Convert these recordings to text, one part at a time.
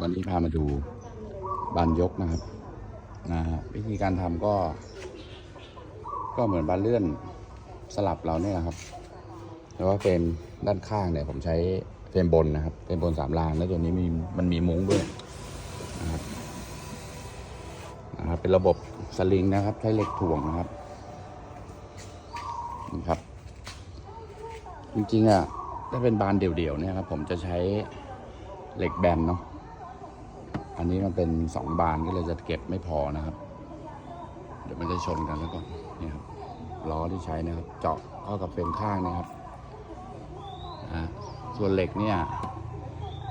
วันนี้พามาดูบานยกนะครับนะฮะวิธีการทำก็ ก็เหมือนบานเลื่อนสลับเราเนี่ยครับแต่ว่าเฟรมด้านข้างเนี่ย ผมใช้เฟรมบนนะครับเฟรมบนสามรางแล้วตัวนี้มีมันมีมุ้งด้วยนะครับนะครับ เป็นระบบสลิงนะครับ ใช้เหล็กถ่วงนะครับนี่ครับ จริงๆอะถ้าเป็นบานเดี่ยวๆเนี่ยครับ ผมจะใช้เหล็กแบนเนาะ อันนี้มันเป็นสองบานก็เลยจะเก็บไม่พอนะครับ เดี๋ยวมันจะชนกันแล้วก็นี่ครับล้อที่ใช้นะครับ เจาะเข้ากับเฟรมข้างนะครับส่วนเหล็กเนี่ย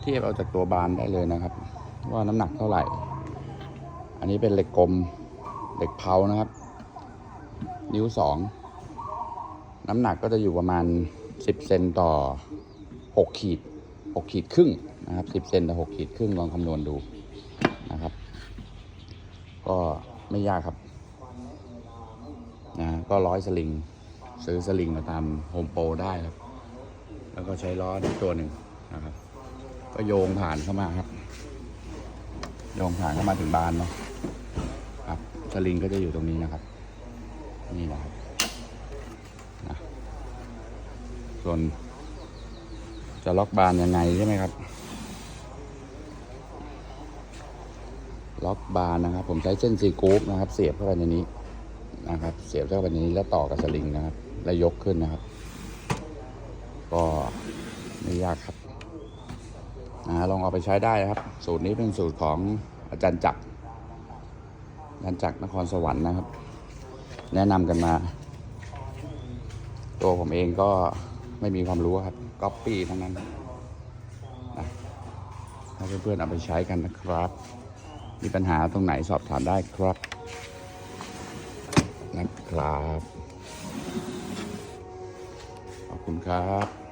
เทียบเอาจากตัวบานได้เลยนะครับ ว่าน้ำหนักเท่าไหร่ อันนี้เป็นเหล็กกลมเหล็กเผานะครับ นิ้วสองน้ำหนักก็จะอยู่ประมาณ 10 เซนต่อ 6 ขีด 6 ขีดครึ่งนะครับ 10 เซนต่อ 6 ขีดครึ่งลองคำนวณดูนะครับ ก็ ไม่ยากครับนะก็ร้อยสลิง ซื้อสลิงมาตามโฮมโปรได้ครับ แล้วก็ใช้ล้ออีกตัวหนึ่งนะครับ ก็โยงผ่านเข้ามาครับ โยงผ่านเข้ามาถึงบานเนาะครับสลิงก็จะอยู่ตรงนี้นะครับ นี่นะครับส่วนจะล็อกบานยังไงใช่ไหมครับ ล็อกบานนะครับ ผมใช้เส้นซีกรุ๊ปนะครับ เสียบเข้าไปในนี้นะครับ เสียบเข้าไปในนี้แล้วต่อกับสลิงนะครับ แล้วยกขึ้นนะครับ ก็ไม่ยากครับนะลองเอาไปใช้ได้นะครับ สูตรนี้เป็นสูตรของอาจารย์จักรอาจารย์จักรนครสวรรค์นะครับ แนะนำกันมา ตัวผมเองก็ไม่มีความรู้ครับก๊อปปี้ทั้งนั้นนะให้เพื่อนๆเอาไปใช้กันนะครับ มีปัญหาตรงไหนสอบถามได้ครับนะครับ ขอบคุณครับ